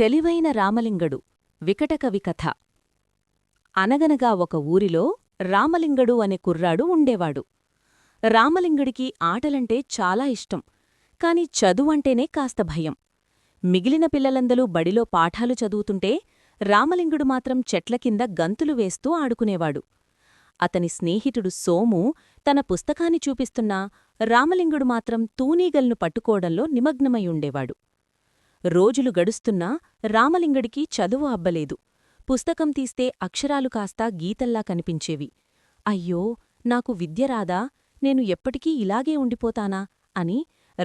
తెలివైన రామలింగడు వికటకవి కథ అనగనగా ఒక ఊరిలో రామలింగడు అనే కుర్రాడు ఉండేవాడు రామలింగుడికి ఆటలంటే చాలా ఇష్టం కాని చదువంటేనే కాస్త భయం మిగిలిన పిల్లలందరూ బడిలో పాఠాలు చదువుతుంటే రామలింగుడు మాత్రం చెట్ల కింద గంతులు వేస్తూ ఆడుకునేవాడు అతని స్నేహితుడు సోము తన పుస్తకాన్ని చూపిస్తున్నా రామలింగుడు మాత్రం తూనీగల్ను పట్టుకోవడంలో నిమగ్నమై ఉండేవాడు రోజులు గడుస్తున్నా రామలింగడికి చదువు అబ్బలేదు పుస్తకం తీస్తే అక్షరాలు కాస్తా గీతల్లా కనిపించేవి అయ్యో నాకు విద్య రాదా నేను ఎప్పటికీ ఇలాగే ఉండిపోతానా అని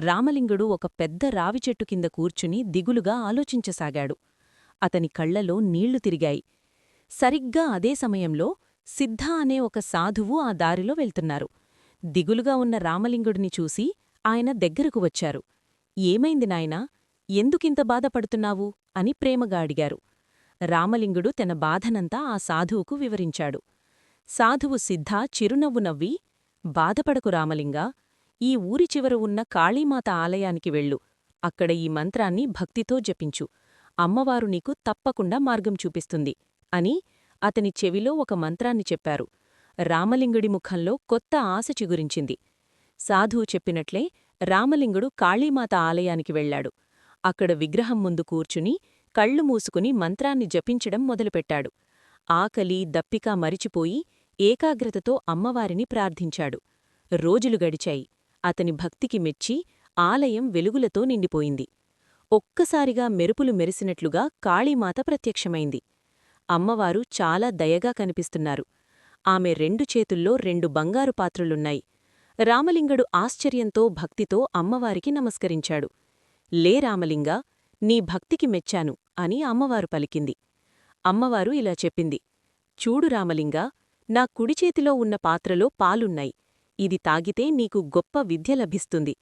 రామలింగుడు ఒక పెద్ద రావి చెట్టు కింద కూర్చుని దిగులుగా ఆలోచించసాగాడు అతని కళ్లలో నీళ్లు తిరిగాయి సరిగ్గా అదే సమయంలో సిద్ధ అనే ఒక సాధువు ఆ దారిలో వెళ్తున్నారు దిగులుగా ఉన్న రామలింగుడిని చూసి ఆయన దగ్గరకు వచ్చారు ఏమైంది నాయనా ఎందుకింత బాధపడుతున్నావు అని ప్రేమగా అడిగారు రామలింగుడు తన బాధనంతా ఆ సాధువుకు వివరించాడు సాధువు సిద్ధ చిరునవ్వు నవ్వి బాధపడకు రామలింగా ఈ ఊరి చివర ఉన్న కాళీమాత ఆలయానికి వెళ్ళు అక్కడ ఈ మంత్రాన్ని భక్తితో జపించు అమ్మవారు నీకు తప్పకుండా మార్గం చూపిస్తుంది అని అతని చెవిలో ఒక మంత్రాన్ని చెప్పారు రామలింగుడి ముఖంలో కొత్త ఆశ చిగురించింది సాధువు చెప్పినట్లే రామలింగుడు కాళీమాత ఆలయానికి వెళ్లాడు అక్కడ విగ్రహం ముందు కూర్చుని కళ్ళు మూసుకుని మంత్రాన్ని జపించడం మొదలుపెట్టాడు ఆకలి దప్పిక మరిచిపోయి ఏకాగ్రతతో అమ్మవారిని ప్రార్థించాడు రోజులు గడిచాయి అతని భక్తికి మెచ్చి ఆలయం వెలుగులతో నిండిపోయింది ఒక్కసారిగా మెరుపులు మెరిసినట్లుగా కాళీమాత ప్రత్యక్షమైంది అమ్మవారు చాలా దయగా కనిపిస్తున్నారు ఆమె రెండు చేతుల్లో రెండు బంగారు పాత్రలున్నాయి రామలింగడు ఆశ్చర్యంతో భక్తితో అమ్మవారికి నమస్కరించాడు లే రామలింగా నీ భక్తికి మెచ్చాను అని అమ్మవారు పలికింది అమ్మవారు ఇలా చెప్పింది చూడు రామలింగా నా కుడిచేతిలో ఉన్న పాత్రలో పాలున్నాయి ఇది తాగితే నీకు గొప్ప విద్య లభిస్తుంది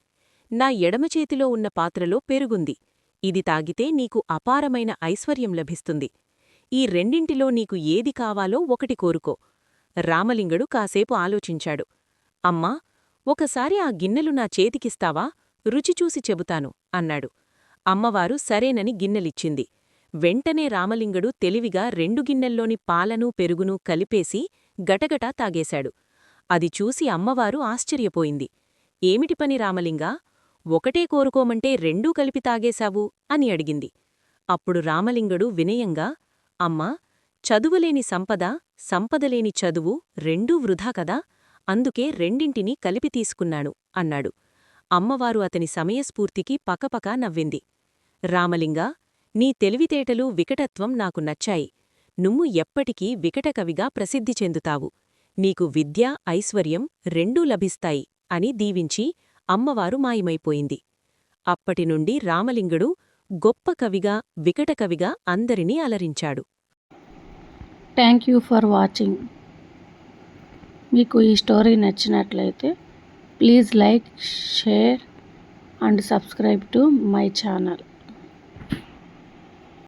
నా ఎడమచేతిలో ఉన్న పాత్రలో పెరుగుంది ఇది తాగితే నీకు అపారమైన ఐశ్వర్యం లభిస్తుంది ఈ రెండింటిలో నీకు ఏది కావాలో ఒకటి కోరుకో రామలింగడు కాసేపు ఆలోచించాడు అమ్మా ఒకసారి ఆ గిన్నెలు నా చేతికిస్తావా రుచిచూసి చెబుతాను అన్నాడు అమ్మవారు సరేనని గిన్నెలిచ్చింది వెంటనే రామలింగడు తెలివిగా రెండు గిన్నెల్లోని పాలను పెరుగునూ కలిపేసి గటగటా తాగేశాడు అది చూసి అమ్మవారు ఆశ్చర్యపోయింది ఏమిటి పని రామలింగా ఒకటే కోరుకోమంటే రెండూ కలిపి తాగేశావు అని అడిగింది అప్పుడు రామలింగడు వినయంగా అమ్మా చదువులేని సంపద సంపదలేని చదువు రెండూ వృధా కదా అందుకే రెండింటినీ కలిపి తీసుకున్నాను అన్నాడు అమ్మవారు అతని సమయస్ఫూర్తికి పకపకా నవ్వింది రామలింగా నీ తెలివితేటలు వికటత్వం నాకు నచ్చాయి నువ్వు ఎప్పటికీ వికటకవిగా ప్రసిద్ధి చెందుతావు నీకు విద్య ఐశ్వర్యం రెండూ లభిస్తాయి అని దీవించి అమ్మవారు మాయమైపోయింది అప్పటినుండి రామలింగుడు గొప్ప కవిగా వికటకవిగా అందరినీ అలరించాడు థ్యాంక్ యూ ఫర్ వాచింగ్ మీకు ఈ స్టోరీ నచ్చినట్లయితే Please like, share and subscribe to my channel.